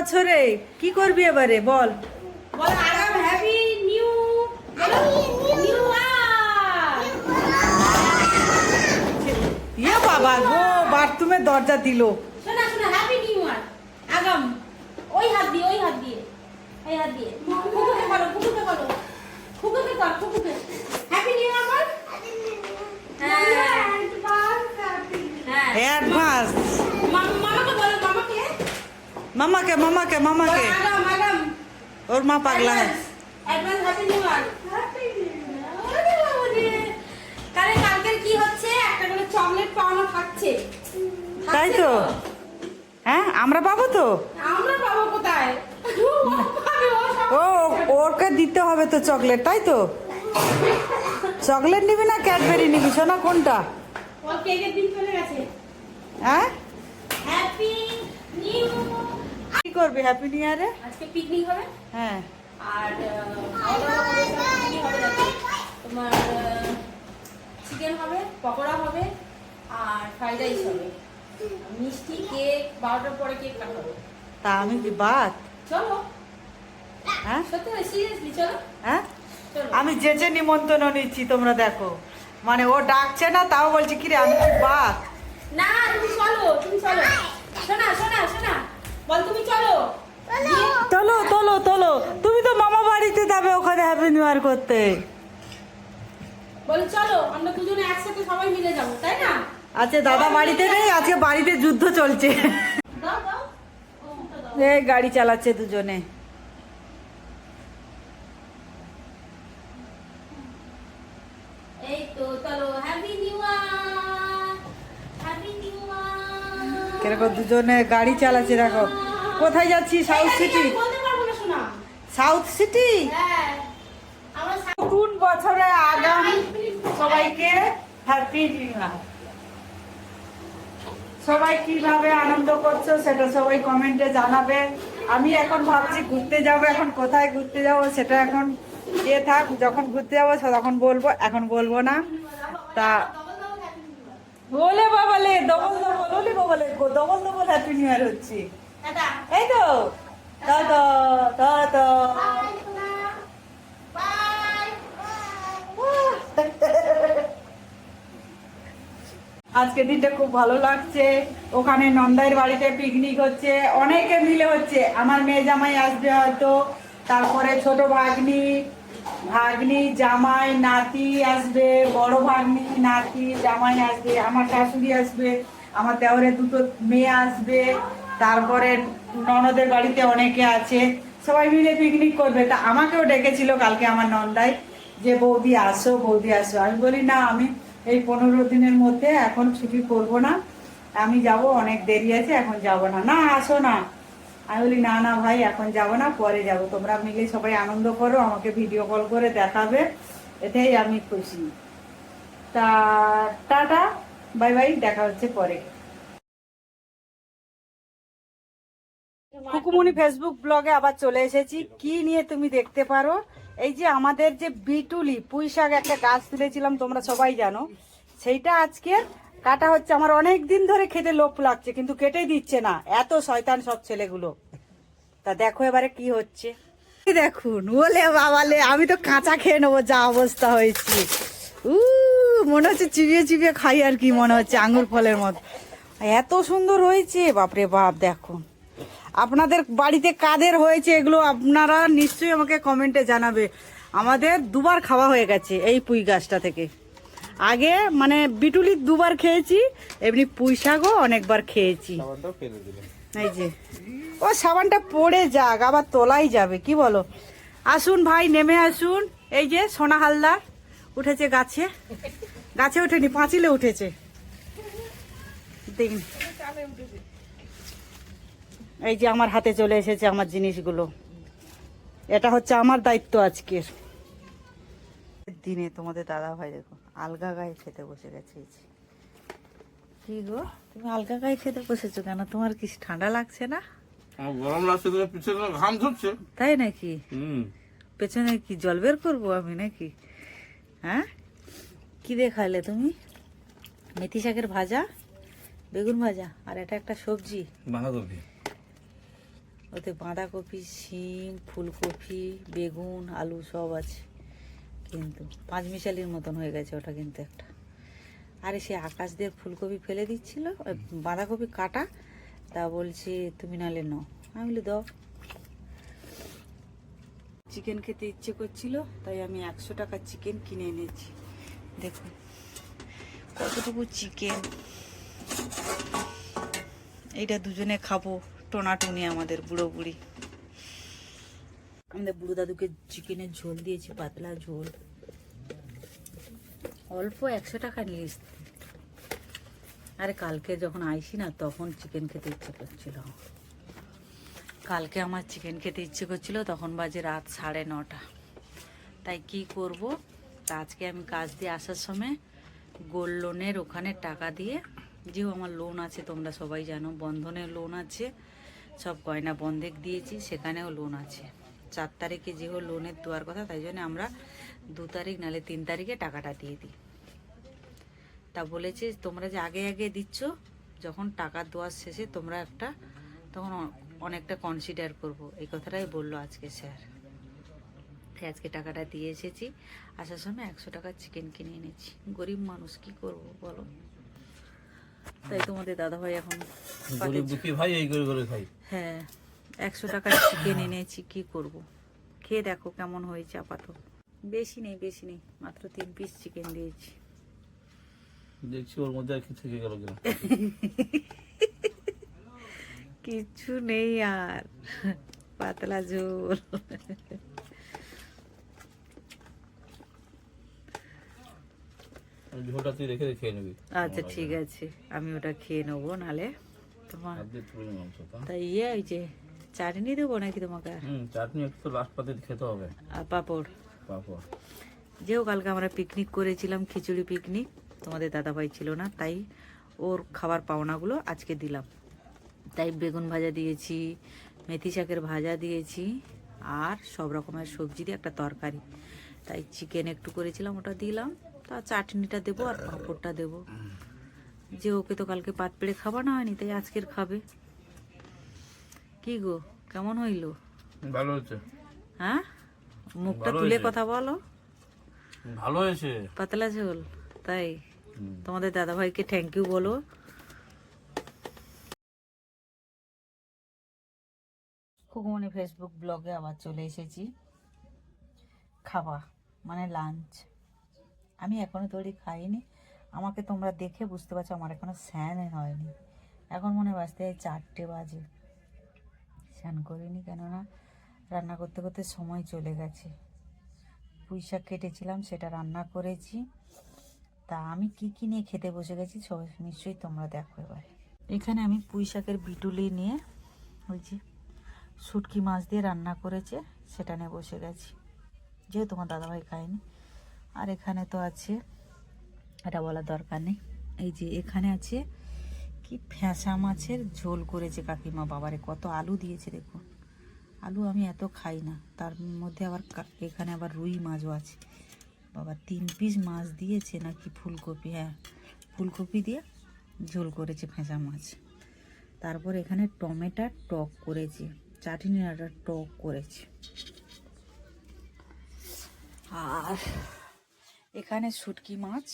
বছরে? কি করবি এবারে? বল। বল আগাম হ্যাপি নিউ নিউ ইয়ে বাবা গো বাথরুমের দরজা দিল। শোনা শোনা হ্যাপি নিউ ইয়ার আগাম ওই হাত দিয়ে ওই হাত দিয়ে এই হাত দিয়ে। খুকুকে করো খুকুকে করো। খুকুকে কর খুকুকে হ্যাপি নিউ ইয়ার বল হ্যাঁ হ্যাঁ অ্যাডভান্স মা- মামাকে বলো মামাকে মামাকে মামাকে মামাকে বলো, আগাম আগাম ওর মা পাগলা হয় অ্যাডভান্স হ্যাপি নিউ ইয়ার আরে বাবা রে। তাহলে কালকের কি হচ্ছে একটা করে চকলেট পাওয়ানো থাকছে তাই থাকছে তো হ্যাঁ আমরা পাবো তো আমরা পাবো কোথায় ও ওকে দিতে হবে তো চকলেট তাই তো চকলেট নিবি না ক্যাডবেরি নিবি শোনা কোনটা? হ্যাঁ হ্যাপি নিউ কি করবি? হ্যাপি নিউ ইয়ারে আজকে পিকনিক হবে। হ্যাঁ। আর তোমার চিকেন হবে পকোড়া হবে আর ফ্রাইড রাইস হবে। মিষ্টি কেক বারোটার পরে কেক কাটাবো তা আমি কি বাদ? চলো। হ্যাঁ? সত্যি সিরিয়াসলি চলো। হ্যাঁ? আমি যে যে নিমন্ত্রণ নিচ্ছি তোমরা দেখো। মানে ও ডাকছে না তাও বলছে কিরে আমি কি বাদ? না তুমি চলো তুমি চলো। শোনা শোনা শোনা। বল তুমি চলো। গিয়ে- তোলো তোলো তোলো তুমি তো মামা বাড়িতে যাবে ওখানে হ্যাপি নিউ ইয়ার করতে। বলে চলো আমরা দুজনে একসাথে সবাই মিলে যাব তাই না? আচ্ছা দাদা বাড়িতে নেই আজকে বাড়িতে যুদ্ধ চলছে। গাড়ি চালাচ্ছে দুজনে এই তো চলো happy new year happy new year কীরকম দুজনে গাড়ি চালাচ্ছে দেখো। কোথায় যাচ্ছি সাউথ সিটি সাউথ সিটি হ্যাঁ। নতুন বছরে আগাম সবাইকে হ্যাপি নিউ ইয়ার সবাই কীভাবে আনন্দ করছ সেটা সবাই কমেন্টে জানাবে। আমি এখন ভাবছি ঘুরতে যাব এখন কোথায় ঘুরতে যাব সেটা এখন এ থাক যখন ঘুরতে যাব তখন বলব এখন বলব না। তা বলে বাবালে ডবল ডবল ওলে বাবালে double double happy new year হচ্ছে। এই তো তা তো তা তো। আজকে দিনটা খুব ভালো লাগছে। ওখানে নন্দাইয়ের বাড়িতে পিকনিক হচ্ছে। অনেকে মিলে হচ্ছে। আমার মেয়ে জামাই আসবে হয়তো। তারপরে ছোট ভাগ্নি ভাগ্নি, জামাই, নাতি আসবে, বড় ভাগ্নি, নাতি, জামাই আসবে, আমার শাশুড়ি আসবে, আমার দেওরের দুটো মেয়ে আসবে, তারপরে ননদের বাড়িতে অনেকে আছে, সবাই মিলে পিকনিক করবে। তা আমাকেও ডেকেছিল কালকে আমার নন্দাই যে, বৌদি, আসো বৌদি, আসো। আমি বলি, না, আমি এই পনেরো দিনের মধ্যে এখন ছুটি করব না। আমি যাব, অনেক দেরি আছে, এখন যাব না। না, আসো না। আমি বলি, না না ভাই, এখন যাব না, পরে যাব। তোমরা মিলে সবাই আনন্দ করো, আমাকে ভিডিও কল করে দেখাবে। এতেই আমি খুশি। তা টাটা, বাই বাই, দেখা হচ্ছে পরে। কুকুমনি ফেসবুক ব্লগে আবার চলে এসেছি। কি নিয়ে তুমি দেখতে পারো? এই যে আমাদের যে বিটুলি পুঁই শাক একটা গাছ তুলেছিলাম, তোমরা সবাই জানো। সেইটা আজকে কাটা হচ্ছে, আমার অনেক দিন ধরে খেতে লোভ লাগছে, কিন্তু কেটে দিচ্ছে না। এত শয়তান সব ছেলেগুলো। তা দেখো এবারে কি হচ্ছে। দেখুন, ওলে বাবালে, আমি তো কাঁচা খেয়ে নেব, যা অবস্থা হয়েছে। উ মনে হচ্ছে চিবিয়ে চিবিয়ে খাই আর কি, মনে হচ্ছে আঙুর ফলের মতো। এত সুন্দর হয়েছে, বাপরে বাপ দেখুন আপনাদের বাড়িতে কাদের হয়েছে এগুলো আপনারা নিশ্চয়ই আমাকে কমেন্টে জানাবে। আমাদের দুবার খাওয়া হয়ে গেছে এই পুঁই গাছটা থেকে। আগে মানে বিটুলি দুবার খেয়েছি এমনি পুঁই শাকও অনেকবার খেয়েছি। এই যে। ও সাবানটা পড়ে যাক আবার তোলাই যাবে কি বলো? আসুন ভাই নেমে আসুন। এই যে সোনা হালদার উঠেছে গাছে। গাছে ওঠেনি পাঁচিলে উঠেছে। দেখুন এই যে আমার হাতে চলে এসেছে আমার জিনিসগুলো। এটা হচ্ছে আমার দায়িত্ব আজকের। দিনে তোমাদের দাদা ভাই দেখো। আলগা গায়ে খেতে বসে গেছে কি গো তুমি আলগা গায়ে খেতে বসেছো কেন? তোমার কি ঠান্ডা লাগছে না? গরম লাগছে তো পিছনে ঘাম ঝরছে তাই নাকি? হুম। পেছনে কি জল বের করব আমি নাকি? হ্যাঁ? কি দিয়ে খাইলে তুমি? মেথি শাকের ভাজা বেগুন ভাজা আর এটা একটা সবজি। বাঁধাকপি। ওতে বাঁধাকপি শিম ফুলকপি বেগুন আলু সব আছে। কিন্তু পাঁচ মিশালির মতন হয়ে গেছে ওটা কিন্তু একটা। আরে সে আকাশ দিয়ে ফুলকপি ফেলে দিচ্ছিল বাঁধাকপি কাটা, তা বলছি তুমি নালে নাও। আমি বলি, দাও। চিকেন খেতে ইচ্ছে করছিল, তাই আমি একশো টাকা চিকেন কিনে এনেছি। দেখুন কতটুকু চিকেন। এইটা দুজনে খাব, টোনাটুনি আমাদের বুড়ো বুড়ি। আমাদের বুড়ো দাদুকে চিকেনের ঝোল দিয়েছি, পাতলা ঝোল। অল্প একশো টাকা নিয়েছি আরে কালকে যখন আইসি না, তখন চিকেন খেতে ইচ্ছে করছিল। কালকে আমার চিকেন খেতে ইচ্ছে করছিল, তখন বাজে রাত সাড়ে নটা। তাই কি করব? তা আজকে আমি কাজ দিয়ে আসার সময় গোল্ড লোনের ওখানে টাকা দিয়ে যেও আমার লোন আছে, তোমরা সবাই জানো, বন্ধনের লোন আছে, সব গয়না বন্ধক দিয়েছি, সেখানেও লোন আছে। চার তারিখে যেও লোনের দেওয়ার কথা তাই জন্য আমরা দু তারিখ নালে তিন তারিখে টাকাটা দিয়ে দিই। তা বলেছে তোমরা যে আগে আগে দিচ্ছ যখন টাকা দেওয়ার শেষে তোমরা একটা তখন অনেকটা কনসিডার করব। এই কথাটাই বলল আজকে স্যার। তাই আজকে টাকাটা দিয়ে এসেছি। আসার সময় একশো টাকার চিকেন কিনে এনেছি। গরিব মানুষ কি করব বলো? তাই তোমাদের এখন গরিব ভাই এই করে করে খাই। হ্যাঁ। একশো টাকার চিকেন এনেছি কি করব? খেয়ে দেখো কেমন হয়েছে আপাতত। বেশি নেই বেশি নেই মাত্র তিন পিস চিকেন দিয়েছি। দেখছি ওর মধ্যে আর কি থেকে গেল কিনা। কিচ্ছু নেই আর পাতলা ঝোল। ঝোলটা তুই রেখে নিবি। আচ্ছা ঠিক আছে আমি ওটা খেয়ে নেব নালে তোমার হাত দিয়ে তুলে মাংস তা তা ইয়ে ওই যে চাটনি দেবো নাকি তোমাকে হুম চাটনি একটু লাস্ট পাতে খেতে হবে আর পাঁপড় পাপড় যেও কালকে আমরা পিকনিক করেছিলাম খিচুড়ি পিকনিক তোমাদের দাদাভাই ছিল না তাই ওর খাবার পাওনাগুলো আজকে দিলাম। তাই বেগুন ভাজা দিয়েছি মেথি শাকের ভাজা দিয়েছি আর সব রকমের সবজি দিয়ে একটা তরকারি। তাই চিকেন একটু করেছিলাম ওটা দিলাম। তা চাটনিটা দেবো আর পাঁপড়টা দেবো। যে ওকে তো কালকে পাত পেড়ে খাওয়ানো হয়নি তাই আজকের খাবে। কি গো কেমন হইল? ভালো হয়েছে। হ্যাঁ? মুখটা তুলে কথা বলো। ভালো হয়েছে। পাতলা ঝোল তাই। তোমাদের দাদাভাইকে থ্যাংক ইউ বলো। খুকুমনি ফেসবুক ব্লগে আবার চলে এসেছি। খাওয়া মানে লাঞ্চ আমি এখনও তৈরি খাইনি। আমাকে তোমরা দেখে বুঝতে পারছ আমার এখনও স্যান হয়নি। এখন মনে বাজতে হয় চারটে বাজে। স্নান করিনি কেননা রান্না করতে করতে সময় চলে গেছে। পুঁই শাক কেটেছিলাম, সেটা রান্না করেছি। তা আমি কি কি নিয়ে খেতে বসে গেছি সব নিশ্চয়ই তোমরা দেখো এবার। এখানে আমি পুঁই শাকের বিটুলি নিয়ে ওই যে শুটকি মাছ দিয়ে রান্না করেছে, সেটা নিয়ে বসে গেছি। যেহেতু তোমার দাদাভাই খায়নি। আর এখানে তো আছে, এটা বলার দরকার নেই। এই যে এখানে আছে কি ফ্যাঁসা মাছের ঝোল করেছে কাকিমা, বাবারে কত আলু দিয়েছে দেখুন আলু আমি এত খাই না, তার মধ্যে আবার এখানে আবার রুই মাছও আছে। বাবা, তিন পিস মাছ দিয়েছে নাকি ফুলকপি? হ্যাঁ ফুলকপি দিয়ে ঝোল করেছে ফেঁসা মাছ। তারপর এখানে টমেটার টক করেছে, চাটনি একটা টক করেছে। আর এখানে শুটকি মাছ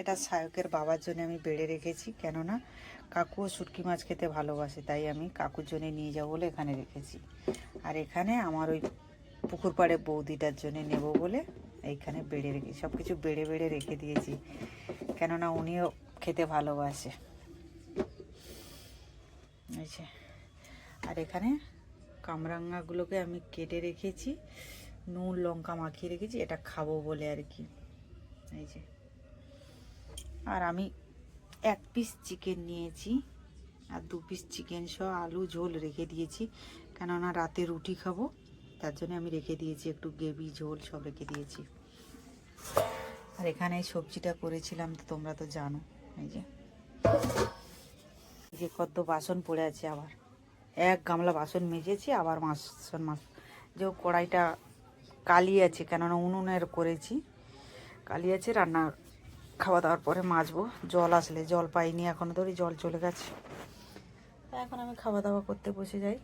এটা সায়কের বাবার জন্য আমি বেড়ে রেখেছি, কেননা কাকুও শুটকি মাছ খেতে ভালোবাসে, তাই আমি কাকুর জন্য নিয়ে যাব বলে এখানে রেখেছি। আর এখানে আমার ওই পুকুর পাড়ে বৌদিটার জন্য নেব বলে এইখানে বেড়ে রেখে সব কিছু বেড়ে বেড়ে রেখে দিয়েছি, কেননা উনিও খেতে ভালোবাসে। আর এখানে কামরাঙ্গাগুলোকে আমি কেটে রেখেছি, নুন, লঙ্কা মাখিয়ে রেখেছি, এটা খাব বলে আর কি। এই যে আর আমি এক পিস চিকেন নিয়েছি আর দু পিস চিকেন সহ আলু ঝোল রেখে দিয়েছি। কেননা রাতে রুটি খাব, তার জন্য আমি রেখে দিয়েছি একটু গ্রেভি, ঝোল সব রেখে দিয়েছি। আর এখানে সবজিটা করেছিলাম, তো তোমরা তো জানো, এই যে। যে কত বাসন পড়ে আছে আবার। এক গামলা বাসন মেজেছি, আবার বাসন মাছ যে কড়াইটা কালি আছে, কেননা উনুনের করেছি। কালি আছে, রান্না খাওয়া দাওয়ার পরে মাজবো। জল আসলে, জল পাইনি, এখনও ধরি জল চলে গেছে। এখন আমি খাওয়া দাওয়া করতে বসে যাই।